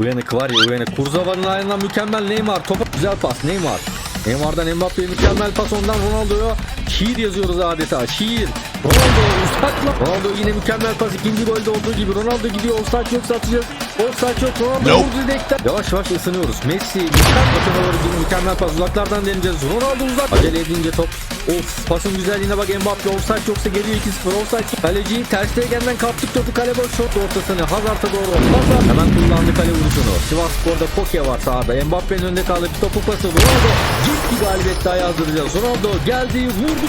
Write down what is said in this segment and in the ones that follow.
Uyanık var ya uyanık. Kurzava'nın ayağından mükemmel Neymar. Topa güzel pas Neymar. Neymar'dan Mbappe'ye mükemmel pas ondan Ronaldo'ya. Şiir yazıyoruz adeta. Şiir. Ronaldo uzakla. Ronaldo yine mükemmel pas. ikinci golde olduğu gibi. Ronaldo gidiyor. Offside yoksa atacağız. Offside yok. Ronaldo Nope. vurdu direkten. Yavaş yavaş ısınıyoruz. Messi mükemmel doğru bir mükemmel pas. Uzaklardan deneyeceğiz. Ronaldo uzak. Acele edince top. Of pasın güzelliğine bak Mbappe. Offside yoksa geliyor 2-0. Offside. Kaleci Ter Stegen'den kaptık topu. Kale boş şut ortasını. Hazard'a doğru. Hazard hemen kullandı kale vuruşunu. Sivas Spor'da Koke var sahada. Mbappe'nin önünde kaldı. Bir topu pası. Ronaldo ciddi galibiyet daha yazdıracağız. Ronaldo geldi vurdu.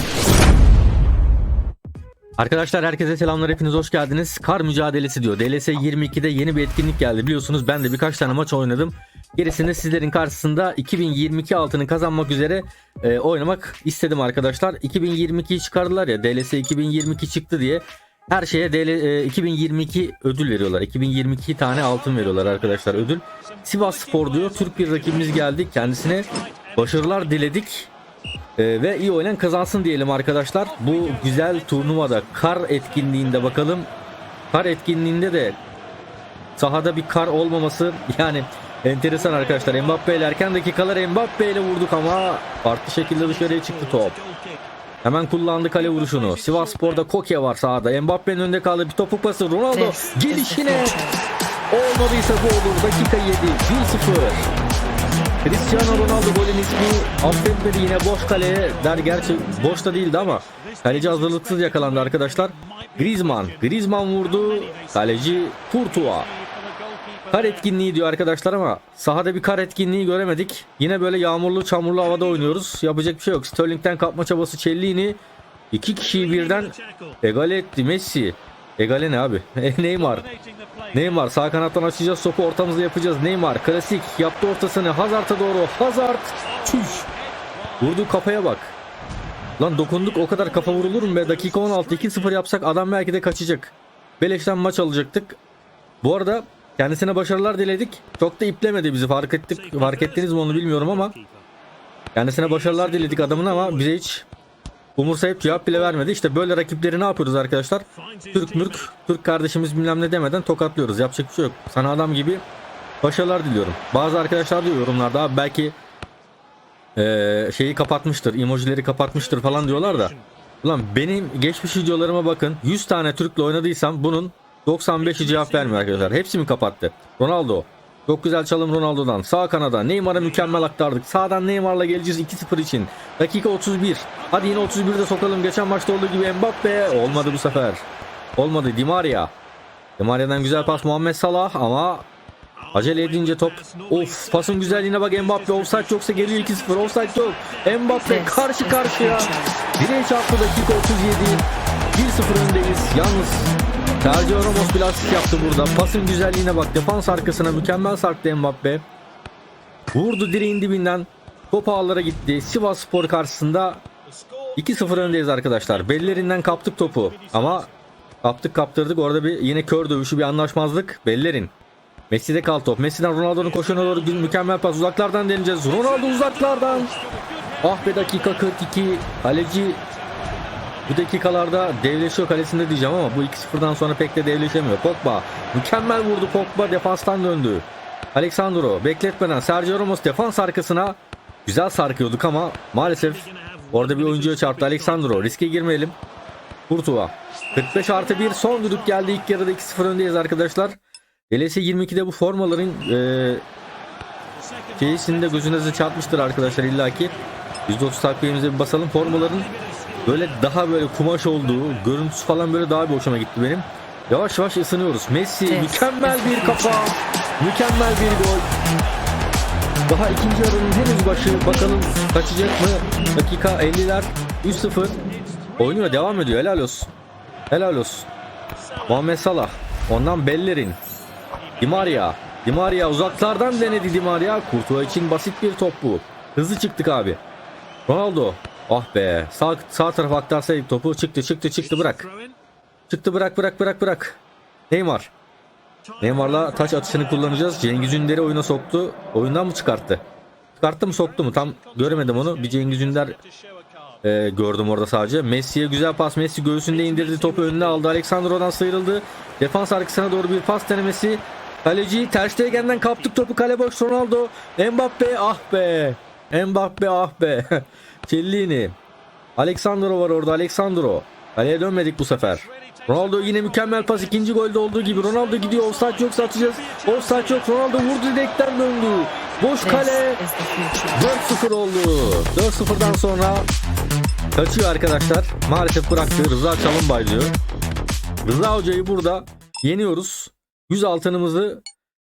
Arkadaşlar herkese selamlar hepiniz hoş geldiniz. Kar mücadelesi diyor. DLS 22'de yeni bir etkinlik geldi biliyorsunuz. Ben de birkaç tane maç oynadım. Gerisini sizlerin karşısında 2022 altını kazanmak üzere e, oynamak istedim arkadaşlar. 2022'yi çıkardılar ya DLS 2022 çıktı diye her şeye DL, e, 2022 ödül veriyorlar. 2022 tane altın veriyorlar arkadaşlar ödül. Sivas Spor diyor. Türk bir rakibimiz geldi. Kendisine başarılar diledik. Ee, ve iyi oynayan kazansın diyelim arkadaşlar. Bu güzel turnuvada kar etkinliğinde bakalım. Kar etkinliğinde de sahada bir kar olmaması yani enteresan arkadaşlar. Mbappe ile erken dakikalar Mbappe ile vurduk ama farklı şekilde dışarıya çıktı top. Hemen kullandı kale vuruşunu. Sivas Spor'da Koke var sahada. Mbappe'nin önünde kaldı bir topuk pası. Ronaldo gelişine. Olmadıysa bu olur. Dakika 7. 1-0. Cristiano Ronaldo golün ismi affetmedi yine boş kaleye der gerçi boş da değildi ama kaleci hazırlıksız yakalandı arkadaşlar. Griezmann, Griezmann vurdu. Kaleci Courtois. Kar etkinliği diyor arkadaşlar ama sahada bir kar etkinliği göremedik. Yine böyle yağmurlu çamurlu havada oynuyoruz. Yapacak bir şey yok. Sterling'den kapma çabası Cellini. iki kişiyi birden egale etti Messi. Egale ne abi? Neymar. Neymar sağ kanattan açacağız topu ortamızda yapacağız. Neymar klasik yaptı ortasını Hazard'a doğru. Hazard çüş. Vurdu kafaya bak. Lan dokunduk o kadar kafa vurulur mu be? Dakika 16 2-0 yapsak adam belki de kaçacak. Beleşten maç alacaktık. Bu arada kendisine başarılar diledik. Çok da iplemedi bizi fark ettik. Fark ettiniz mi onu bilmiyorum ama kendisine başarılar diledik adamın ama bize hiç umursayıp cevap bile vermedi. İşte böyle rakipleri ne yapıyoruz arkadaşlar? Türk mürk, Türk kardeşimiz bilmem ne demeden tokatlıyoruz. Yapacak bir şey yok. Sana adam gibi başarılar diliyorum. Bazı arkadaşlar diyor yorumlarda belki eee, şeyi kapatmıştır, emojileri kapatmıştır falan diyorlar da. Ulan benim geçmiş videolarıma bakın. 100 tane Türk'le oynadıysam bunun 95'i cevap vermiyor arkadaşlar. Hepsi mi kapattı? Ronaldo. Çok güzel çalım Ronaldo'dan. Sağ kanada Neymar'a mükemmel aktardık. Sağdan Neymar'la geleceğiz 2-0 için. Dakika 31. Hadi yine 31'de sokalım. Geçen maçta olduğu gibi Mbappe. Olmadı bu sefer. Olmadı Di Maria. Di Maria'dan güzel pas Muhammed Salah ama acele edince top. Of pasın güzelliğine bak Mbappe. Offside yoksa geliyor 2-0. Offside yok. Mbappe karşı karşıya. Direğe çarptı dakika 37. 1-0 öndeyiz. Yalnız Sergio Ramos asist yaptı burada. Pasın güzelliğine bak. Defans arkasına mükemmel sarktı Mbappe. Vurdu direğin dibinden. Top ağlara gitti. Sivas Spor karşısında 2-0 öndeyiz arkadaşlar. Bellerinden kaptık topu. Ama kaptık kaptırdık. Orada bir yine kör dövüşü bir anlaşmazlık. Bellerin. Messi'de kal top. Messi'den Ronaldo'nun koşuna doğru mükemmel pas. Uzaklardan deneyeceğiz. Ronaldo uzaklardan. Ah be dakika 42. Kaleci bu dakikalarda devleşiyor kalesinde diyeceğim ama bu 2-0'dan sonra pek de devleşemiyor. Pogba mükemmel vurdu Pogba defanstan döndü. Alexandro bekletmeden Sergio Ramos defans arkasına güzel sarkıyorduk ama maalesef orada bir oyuncuya çarptı Alexandro. Riske girmeyelim. Kurtuva. 45 artı 1 son düdük geldi ilk yarıda 2-0 öndeyiz arkadaşlar. LS 22'de bu formaların eee şeysini de gözünüze çarpmıştır arkadaşlar illaki. %30 takviyemize bir basalım. Formaların böyle daha böyle kumaş olduğu, görüntüsü falan böyle daha bir hoşuma gitti benim. Yavaş yavaş ısınıyoruz. Messi Evet. mükemmel bir kafa. Mükemmel bir gol. Daha ikinci yarının henüz başı. Bakalım kaçacak mı? Dakika 50'ler 3-0. Oynuyor devam ediyor. Helal olsun. Helal olsun. Muhammed Salah. Ondan Bellerin. Di Maria. Di Maria uzaklardan denedi Di Maria. Kurtuğa için basit bir top bu. Hızlı çıktık abi. Ronaldo. Ah be. Sağ, sağ tarafa aktarsaydık topu. Çıktı çıktı çıktı bırak. Çıktı bırak bırak bırak bırak. Neymar. Neymar'la taç atışını kullanacağız. Cengiz Ünder'i oyuna soktu. Oyundan mı çıkarttı? Çıkarttı mı soktu mu? Tam göremedim onu. Bir Cengiz Ünder e, gördüm orada sadece. Messi'ye güzel pas. Messi göğsünde indirdi. Topu önüne aldı. Alexandro'dan sıyrıldı. Defans arkasına doğru bir pas denemesi. Kaleci Ter Stegen'den kaptık topu kale boş Ronaldo. Mbappe ah be. Mbappe ah be. Cellini. Alexandro var orada Alexandro. Kaleye dönmedik bu sefer. Ronaldo yine mükemmel pas ikinci golde olduğu gibi Ronaldo gidiyor offside yoksa atacağız. Offside yok Ronaldo vurdu direkten döndü. Boş kale. 4-0 oldu. 4-0'dan sonra kaçıyor arkadaşlar. Maalesef bıraktı. Rıza Çalınbay diyor. Rıza Hoca'yı burada yeniyoruz. 100 altınımızı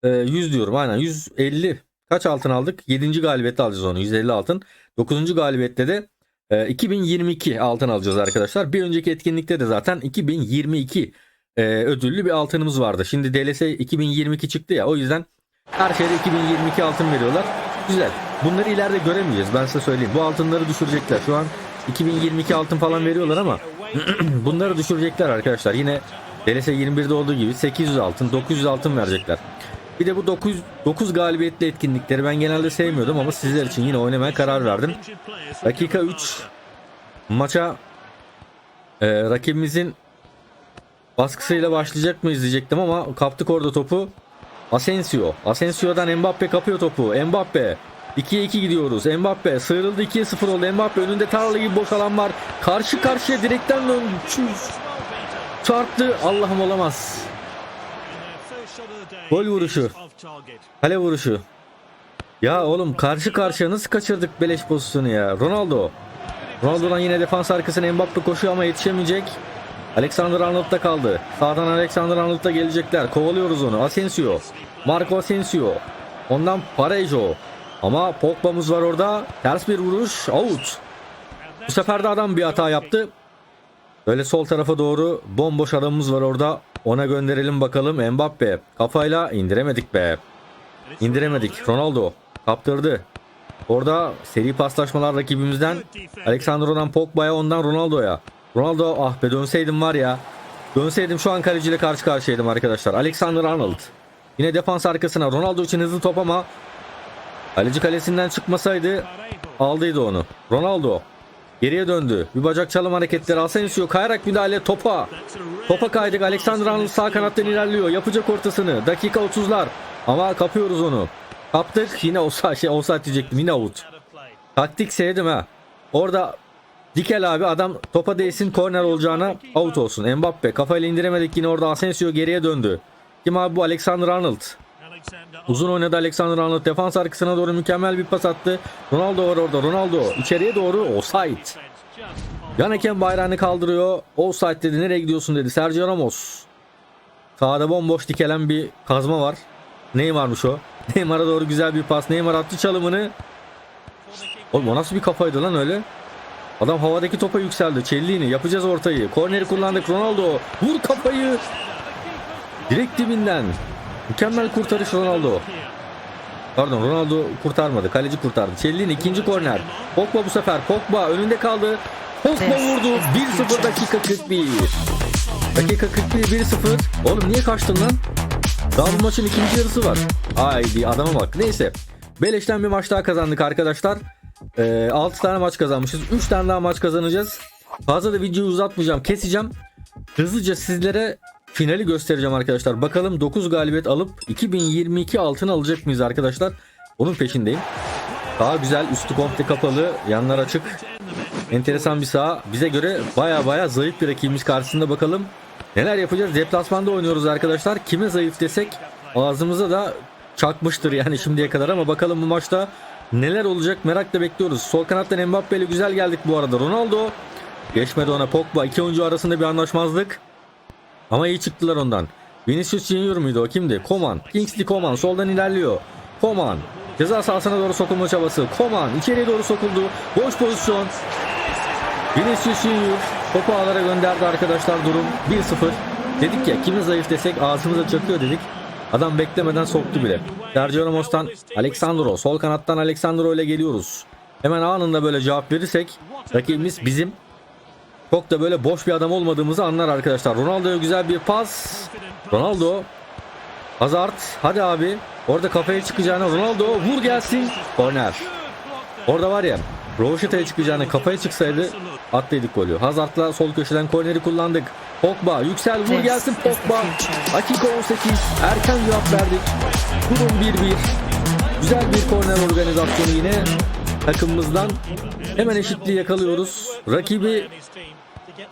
e, 100 diyorum aynen 150 kaç altın aldık? 7. galibiyette alacağız onu 150 altın. 9. galibiyette de e, 2022 altın alacağız arkadaşlar. Bir önceki etkinlikte de zaten 2022 e, ödüllü bir altınımız vardı. Şimdi DLS 2022 çıktı ya o yüzden her şeyde 2022 altın veriyorlar. Güzel. Bunları ileride göremeyeceğiz ben size söyleyeyim. Bu altınları düşürecekler. Şu an 2022 altın falan veriyorlar ama bunları düşürecekler arkadaşlar. Yine DLS 21'de olduğu gibi 800 altın, 900 altın verecekler. Bir de bu 9 9 galibiyetli etkinlikleri ben genelde sevmiyordum ama sizler için yine oynamaya karar verdim. Dakika 3 maça e, rakibimizin baskısıyla başlayacak mı izleyecektim ama kaptık orada topu. Asensio. Asensio'dan Mbappe kapıyor topu. Mbappe. 2'ye 2 gidiyoruz. Mbappe sıyrıldı 2'ye 0 oldu. Mbappe önünde tarla gibi boş alan var. Karşı karşıya direkten döndü. Çarptı. Allah'ım olamaz. Gol vuruşu. Kale vuruşu. Ya oğlum karşı karşıya nasıl kaçırdık beleş pozisyonu ya. Ronaldo. Ronaldo'dan yine defans arkasına Mbappe koşuyor ama yetişemeyecek. Alexander Arnold'da kaldı. Sağdan Alexander Arnold'da gelecekler. Kovalıyoruz onu. Asensio. Marco Asensio. Ondan Parejo. Ama Pogba'mız var orada. Ters bir vuruş. Out. Bu sefer de adam bir hata yaptı. Böyle sol tarafa doğru bomboş adamımız var orada. Ona gönderelim bakalım. Mbappe. Kafayla indiremedik be. İndiremedik. Ronaldo. Kaptırdı. Orada seri paslaşmalar rakibimizden. Alexandro'dan Pogba'ya ondan Ronaldo'ya. Ronaldo ah be dönseydim var ya. Dönseydim şu an kaleciyle karşı karşıyaydım arkadaşlar. Alexander Arnold. Yine defans arkasına Ronaldo için hızlı top ama kaleci kalesinden çıkmasaydı aldıydı onu. Ronaldo geriye döndü. Bir bacak çalım hareketleri Asensio kayarak müdahale topa. Topa kaydık. Alexander Arnold sağ kanattan ilerliyor. Yapacak ortasını. Dakika 30'lar. Ama kapıyoruz onu. Kaptık. Yine olsa şey olsa diyecektim. Yine out. Taktik sevdim ha. Orada Dikel abi adam topa değsin korner olacağına out olsun. Mbappe kafayla indiremedik yine orada Asensio geriye döndü. Kim abi bu Alexander Arnold. Uzun oynadı Alexander Arnold defans arkasına doğru mükemmel bir pas attı. Ronaldo var orada. Ronaldo içeriye doğru offside. Yan hakem bayrağını kaldırıyor. Offside dedi. Nereye gidiyorsun dedi. Sergio Ramos. Sağda bomboş dikelen bir kazma var. Neymar'mış o. Neymar'a doğru güzel bir pas. Neymar attı çalımını. Oğlum o nasıl bir kafaydı lan öyle? Adam havadaki topa yükseldi. Cellini yapacağız ortayı. Korneri kullandık. Ronaldo vur kafayı. Direkt dibinden. Mükemmel kurtarış Ronaldo. Pardon Ronaldo kurtarmadı. Kaleci kurtardı. Cellini ikinci korner. Pogba bu sefer. Pogba önünde kaldı. Pogba vurdu. 1-0 dakika 41. Dakika 41 1-0. Oğlum niye kaçtın lan? Daha bu maçın ikinci yarısı var. Haydi adama bak. Neyse. Beleş'ten bir maç daha kazandık arkadaşlar. Ee, 6 tane maç kazanmışız. 3 tane daha maç kazanacağız. Fazla da videoyu uzatmayacağım. Keseceğim. Hızlıca sizlere finali göstereceğim arkadaşlar. Bakalım 9 galibiyet alıp 2022 altın alacak mıyız arkadaşlar? Onun peşindeyim. Daha güzel. Üstü komple kapalı. Yanlar açık. Enteresan bir saha. Bize göre baya baya zayıf bir rakibimiz karşısında bakalım. Neler yapacağız? Deplasmanda oynuyoruz arkadaşlar. Kime zayıf desek ağzımıza da çakmıştır yani şimdiye kadar ama bakalım bu maçta neler olacak merakla bekliyoruz. Sol kanattan Mbappe ile güzel geldik bu arada. Ronaldo geçmedi ona Pogba. iki oyuncu arasında bir anlaşmazlık. Ama iyi çıktılar ondan. Vinicius Junior muydu o kimdi? Koman. Kingsley Koman soldan ilerliyor. Koman. Ceza sahasına doğru sokulma çabası. Koman içeriye doğru sokuldu. Boş pozisyon. Vinicius Junior topu ağlara gönderdi arkadaşlar durum 1-0. Dedik ya kimi zayıf desek ağzımıza çakıyor dedik. Adam beklemeden soktu bile. Sergio Ramos'tan Alexandro. Sol kanattan Alexandro ile geliyoruz. Hemen anında böyle cevap verirsek rakibimiz bizim çok da böyle boş bir adam olmadığımızı anlar arkadaşlar. Ronaldo'ya güzel bir pas. Ronaldo. Hazard. Hadi abi. Orada kafaya çıkacağına Ronaldo vur gelsin. Korner. Orada var ya Rovaşata'ya çıkacağına kafaya çıksaydı attıydık golü. Hazard'la sol köşeden korneri kullandık. Pogba yüksel vur gelsin Pogba. Dakika 18 erken cevap verdik. Durum 1-1. Güzel bir korner organizasyonu yine takımımızdan. Hemen eşitliği yakalıyoruz. Rakibi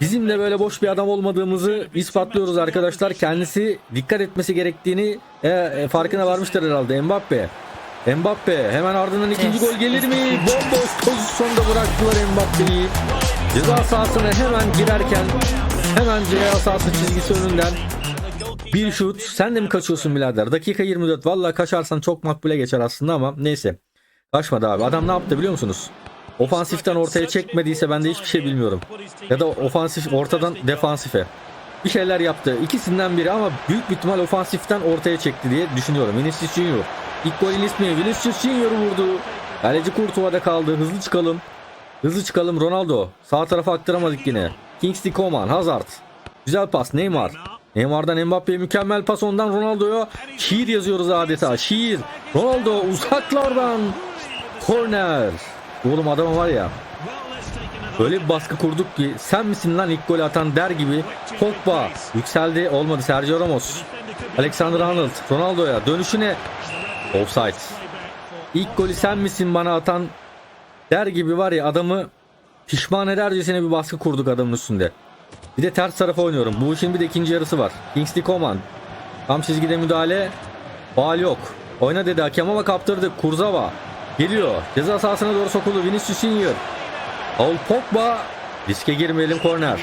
bizim de böyle boş bir adam olmadığımızı ispatlıyoruz arkadaşlar. Kendisi dikkat etmesi gerektiğini e, e, farkına varmıştır herhalde Mbappe. Mbappe hemen ardından ikinci gol gelir mi? Bomboş pozisyonda bıraktılar Mbappe'yi. Ceza sahasına hemen girerken hemen ceza sahası çizgisi önünden bir şut. Sen de mi kaçıyorsun birader? Dakika 24. Vallahi kaçarsan çok makbule geçer aslında ama neyse. Kaçmadı abi. Adam ne yaptı biliyor musunuz? Ofansiften ortaya çekmediyse ben de hiçbir şey bilmiyorum. Ya da ofansif ortadan defansife. Bir şeyler yaptı. İkisinden biri ama büyük bir ihtimal ofansiften ortaya çekti diye düşünüyorum. Vinicius Junior. İlk golün ismi Vinicius Junior vurdu. Kaleci Courtois'da kaldı. Hızlı çıkalım. Hızlı çıkalım Ronaldo. Sağ tarafa aktaramadık yine. Kingsley Coman, Hazard. Güzel pas Neymar. Neymar'dan Mbappe'ye mükemmel pas ondan Ronaldo'ya. Şiir yazıyoruz adeta. Şiir. Ronaldo uzaklardan. Korner. Oğlum adama var ya. Öyle bir baskı kurduk ki sen misin lan ilk golü atan der gibi. Pogba yükseldi olmadı Sergio Ramos. Alexander Arnold Ronaldo'ya dönüşüne offside. İlk golü sen misin bana atan der gibi var ya adamı pişman edercesine bir baskı kurduk adamın üstünde. Bir de ters tarafa oynuyorum. Bu işin bir de ikinci yarısı var. Kingsley Coman. Tam çizgide müdahale. Faal yok. Oyna dedi hakem ama kaptırdı. Kurzava. Geliyor. Ceza sahasına doğru sokuldu. Vinicius Junior. Paul Pogba. Riske girmeyelim korner.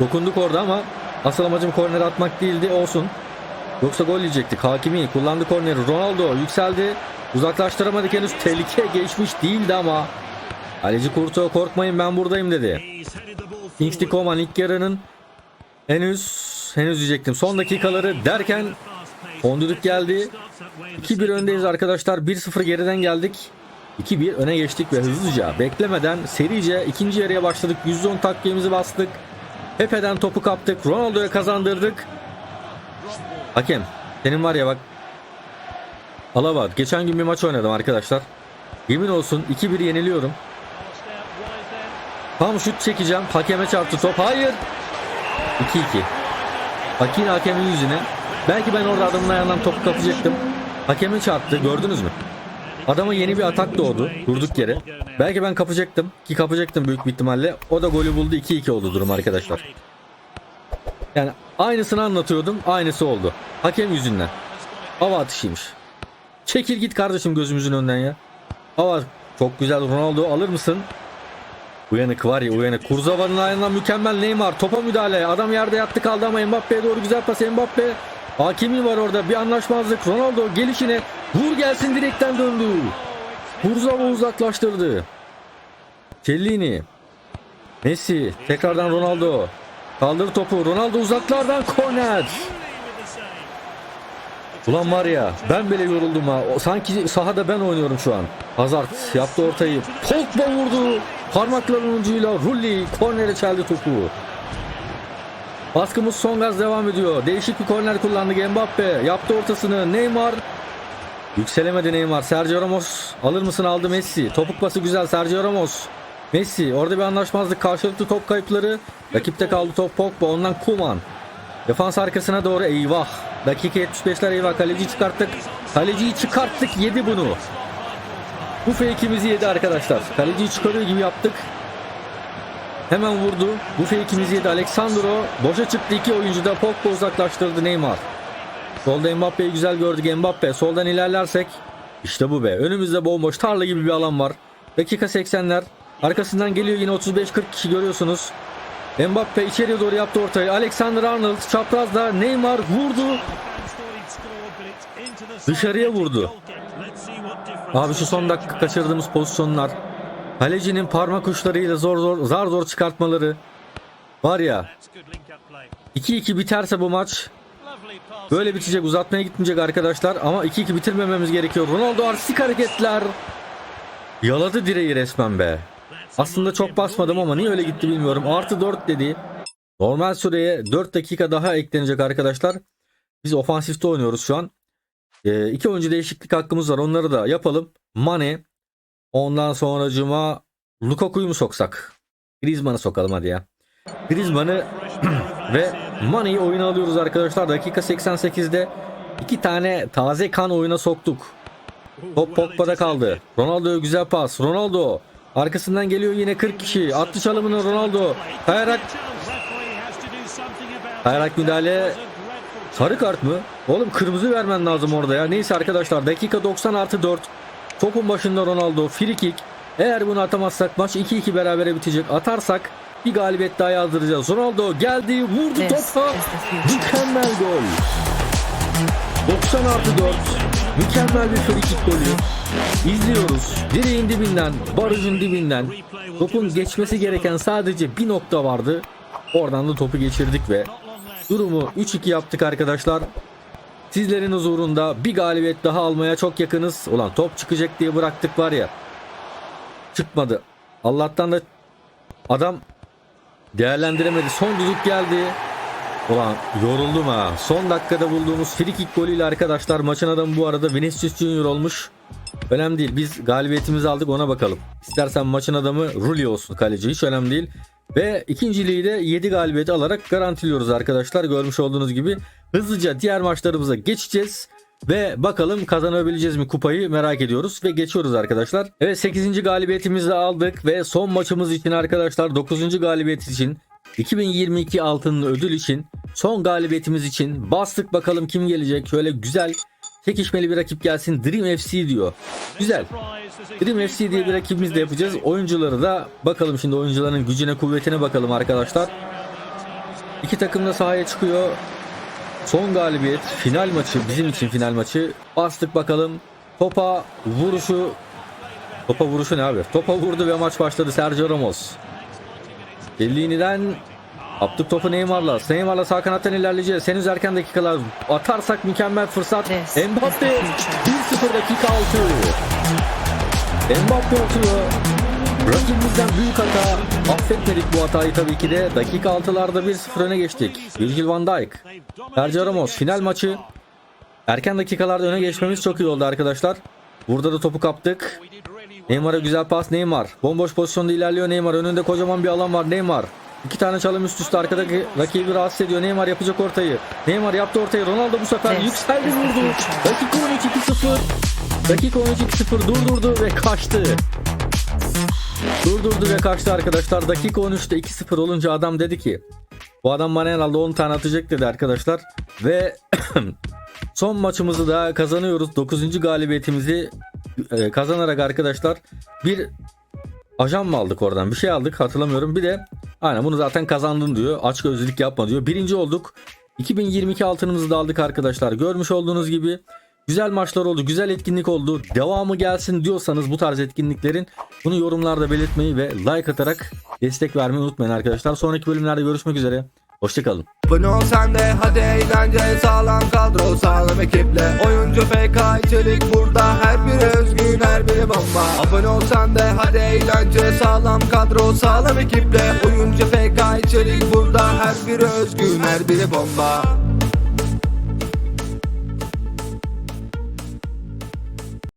Dokunduk orada ama asıl amacım korner atmak değildi. Olsun. Yoksa gol yiyecektik. Hakimi kullandı korneri. Ronaldo yükseldi. Uzaklaştıramadık henüz. Tehlike geçmiş değildi ama. Kaleci Kurto korkmayın ben buradayım dedi. Kingsley Coman ilk yarının henüz henüz diyecektim. Son dakikaları derken Fondülük geldi. 2-1 öndeyiz arkadaşlar. 1-0 geriden geldik. 2-1 öne geçtik ve hızlıca beklemeden serice ikinci yarıya başladık. %10 takviyemizi bastık. Pepe'den topu kaptık. Ronaldo'ya kazandırdık. Hakem senin var ya bak. Alaba geçen gün bir maç oynadım arkadaşlar. Yemin olsun 2-1 yeniliyorum. Tam şut çekeceğim. Hakeme çarptı top. Hayır. 2-2. Bak yine hakemin yüzüne. Belki ben orada adamın ayağından topu kapacaktım. Hakeme çarptı. Gördünüz mü? Adama yeni bir atak doğdu. Durduk yere. Belki ben kapacaktım. Ki kapacaktım büyük bir ihtimalle. O da golü buldu. 2-2 oldu durum arkadaşlar. Yani aynısını anlatıyordum. Aynısı oldu. Hakem yüzünden. Hava atışıymış. Çekil git kardeşim gözümüzün önünden ya. Hava çok güzel Ronaldo alır mısın? Uyanık var ya uyanık. Kurzava'nın ayağından mükemmel Neymar. Topa müdahale. Adam yerde yattı kaldı ama Mbappe'ye doğru güzel pas. Mbappe. Hakimi var orada. Bir anlaşmazlık. Ronaldo gelişine vur gelsin direkten döndü. Kurzava uzaklaştırdı. Cellini. Messi. Tekrardan Ronaldo. Kaldır topu. Ronaldo uzaklardan korner. Ulan var ya ben bile yoruldum ha. Sanki sahada ben oynuyorum şu an. Hazard yaptı ortayı. Pogba vurdu. Parmaklarının ucuyla Rulli kornere çeldi topu. Baskımız son gaz devam ediyor. Değişik bir korner kullandı Mbappe. Yaptı ortasını. Neymar Yükselemedi Neymar. Sergio Ramos alır mısın aldı Messi. Topuk pası güzel Sergio Ramos. Messi orada bir anlaşmazlık karşılıklı top kayıpları. Rakipte kaldı top Pogba ondan Kuman. Defans arkasına doğru eyvah. Dakika 75'ler eyvah kaleciyi çıkarttık. Kaleciyi çıkarttık yedi bunu. Bu fake'imizi yedi arkadaşlar. Kaleciyi çıkarıyor gibi yaptık. Hemen vurdu. Bu fake'imizi yedi Alexandro. Boşa çıktı iki oyuncu da Pogba uzaklaştırdı Neymar. Solda Mbappe'yi güzel gördük Mbappe. Soldan ilerlersek işte bu be. Önümüzde bomboş tarla gibi bir alan var. Dakika 80'ler. Arkasından geliyor yine 35-40 kişi görüyorsunuz. Mbappe içeriye doğru yaptı ortayı. Alexander Arnold çaprazda Neymar vurdu. Dışarıya vurdu. Abi şu son dakika kaçırdığımız pozisyonlar. Kalecinin parmak uçlarıyla zor zor zar zor çıkartmaları. Var ya 2-2 biterse bu maç böyle bitecek uzatmaya gitmeyecek arkadaşlar ama 2-2 bitirmememiz gerekiyor. Ronaldo arsik hareketler. Yaladı direği resmen be. Aslında çok basmadım ama niye öyle gitti bilmiyorum. Artı 4 dedi. Normal süreye 4 dakika daha eklenecek arkadaşlar. Biz ofansifte oynuyoruz şu an. E, iki oyuncu değişiklik hakkımız var. Onları da yapalım. Mane. Ondan sonra cuma Lukaku'yu mu soksak? Griezmann'ı sokalım hadi ya. Griezmann'ı Ve Mane'yi oyuna alıyoruz arkadaşlar. Dakika 88'de iki tane taze kan oyuna soktuk. Top Pogba'da kaldı. Ronaldo'ya güzel pas. Ronaldo arkasından geliyor yine 40 kişi. Attı çalımını Ronaldo. Kayarak Kayarak müdahale Sarı kart mı? Oğlum kırmızı vermen lazım orada ya. Neyse arkadaşlar dakika 90 artı 4. Topun başında Ronaldo. Free kick. Eğer bunu atamazsak maç 2-2 berabere bitecek. Atarsak bir galibiyet daha yazdıracağız. Ronaldo geldi vurdu This topa. Mükemmel gol. 90 artı 4. Mükemmel bir free kick golü. İzliyoruz. Direğin dibinden, barajın dibinden. Topun geçmesi gereken sadece bir nokta vardı. Oradan da topu geçirdik ve durumu 3-2 yaptık arkadaşlar. Sizlerin huzurunda bir galibiyet daha almaya çok yakınız. Ulan top çıkacak diye bıraktık var ya. Çıkmadı. Allah'tan da adam değerlendiremedi. Son düdük geldi. Ulan yoruldum ha. Son dakikada bulduğumuz free kick golüyle arkadaşlar maçın adamı bu arada Vinicius Junior olmuş. Önemli değil. Biz galibiyetimizi aldık ona bakalım. İstersen maçın adamı Rulli olsun kaleci hiç önemli değil. Ve ikinciliği de 7 galibiyeti alarak garantiliyoruz arkadaşlar. Görmüş olduğunuz gibi hızlıca diğer maçlarımıza geçeceğiz. Ve bakalım kazanabileceğiz mi kupayı merak ediyoruz ve geçiyoruz arkadaşlar. Evet 8. galibiyetimizi aldık ve son maçımız için arkadaşlar 9. galibiyet için 2022 altının ödül için son galibiyetimiz için bastık bakalım kim gelecek. Şöyle güzel çekişmeli bir rakip gelsin. Dream FC diyor. Güzel. Dream FC diye bir rakibimiz de yapacağız. Oyuncuları da bakalım şimdi oyuncuların gücüne kuvvetine bakalım arkadaşlar. İki takım da sahaya çıkıyor. Son galibiyet final maçı bizim için final maçı. Bastık bakalım. Topa vuruşu Topa vuruşu ne abi? Topa vurdu ve maç başladı Sergio Ramos. Bellini'den Attık topu Neymar'la. Neymar'la sağ kanattan ilerleyeceğiz. Henüz erken dakikalar. Atarsak mükemmel fırsat. This Mbappe is the 1-0 dakika 6. Mbappe atıyor. Rakibimizden büyük hata. Affetmedik bu hatayı tabii ki de. Dakika 6'larda 1-0 öne geçtik. Virgil van Dijk. Sergio Ramos final maçı. Erken dakikalarda öne geçmemiz çok iyi oldu arkadaşlar. Burada da topu kaptık. Neymar'a güzel pas Neymar. Bomboş pozisyonda ilerliyor Neymar. Önünde kocaman bir alan var Neymar. İki tane çalım üst üste arkadaki rakibi rahatsız ediyor. Neymar yapacak ortayı. Neymar yaptı ortayı. Ronaldo bu sefer Yes, yükseldi vurdu. Dakika 13 2-0. Dakika 13 2-0 durdurdu ve kaçtı. Durdurdu ve kaçtı arkadaşlar. Dakika 13'te 2-0 olunca adam dedi ki bu adam bana herhalde 10 tane atacak dedi arkadaşlar. Ve son maçımızı da kazanıyoruz. 9. galibiyetimizi e, kazanarak arkadaşlar bir ajan mı aldık oradan bir şey aldık hatırlamıyorum. Bir de aynen bunu zaten kazandın diyor. Aç gözlülük yapma diyor. Birinci olduk. 2022 altınımızı da aldık arkadaşlar. Görmüş olduğunuz gibi güzel maçlar oldu. Güzel etkinlik oldu. Devamı gelsin diyorsanız bu tarz etkinliklerin bunu yorumlarda belirtmeyi ve like atarak destek vermeyi unutmayın arkadaşlar. Sonraki bölümlerde görüşmek üzere. Hoşçakalın. Abone ol sen de hadi eğlence sağlam kadro sağlam ekiple. Oyuncu FK içerik burada her biri özgün her biri bomba. Abone ol sen de hadi eğlence sağlam kadro sağlam ekiple. Oyuncu FK içerik burada her biri özgün her biri bomba